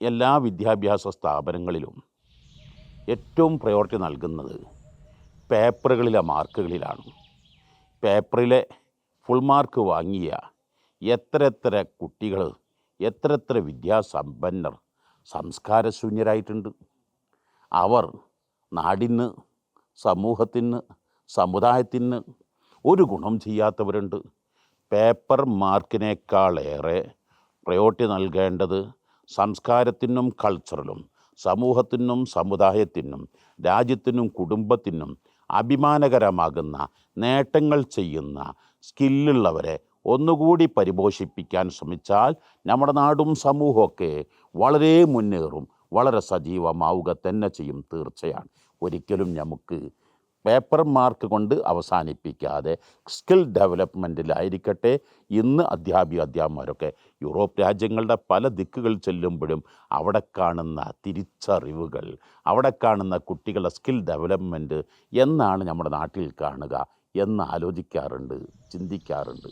എല്ലാ വിദ്യാഭ്യാസ സ്ഥാപനങ്ങളിലും ഏറ്റവും പ്രയോറിറ്റി നൽകുന്നത് പേപ്പറുകളിലെ മാർക്കുകളിലാണ്. പേപ്പറിലെ ഫുൾ മാർക്ക് വാങ്ങിയ എത്ര എത്ര കുട്ടികൾ എത്ര എത്ര വിദ്യാസമ്പന്നർ സംസ്കാരശൂന്യരായിട്ടുണ്ട്. അവർ നാടിന് സമൂഹത്തിന് സമുദായത്തിന് ഒരു ഗുണം ചെയ്യാത്തവരുണ്ട്. പേപ്പർ മാർക്കിനേക്കാളേറെ പ്രയോറിറ്റി നൽകേണ്ടത് സംസ്കാരത്തിനും കൾച്ചറിലും സമൂഹത്തിനും സമുദായത്തിനും രാജ്യത്തിനും കുടുംബത്തിനും അഭിമാനകരമാകുന്ന നേട്ടങ്ങൾ ചെയ്യുന്ന സ്കില്ലുള്ളവരെ ഒന്നുകൂടി പരിപോഷിപ്പിക്കാൻ ശ്രമിച്ചാൽ നമ്മുടെ നാടും സമൂഹമൊക്കെ വളരെ മുന്നേറും വളരെ സജീവമാവുക തന്നെ ചെയ്യും തീർച്ചയാണ്. ഒരിക്കലും നമുക്ക് പേപ്പർ മാർക്ക് കൊണ്ട് അവസാനിപ്പിക്കാതെ സ്കിൽ ഡെവലപ്മെന്റിലായിരിക്കട്ടെ ഇന്ന് അധ്യാപിക അധ്യാപകരൊക്കെ. യൂറോപ്പ് രാജ്യങ്ങളുടെ പല ദിക്കുകൾ ചെല്ലുമ്പോഴും അവിടെ കാണുന്ന തിരിച്ചറിവുകൾ അവിടെ കാണുന്ന കുട്ടികളുടെ സ്കിൽ ഡെവലപ്മെന്റ് എന്നാണ് നമ്മുടെ നാട്ടിൽ കാണുക. എന്ന് ആലോചിക്കാറുണ്ട് ചിന്തിക്കാറുണ്ട്.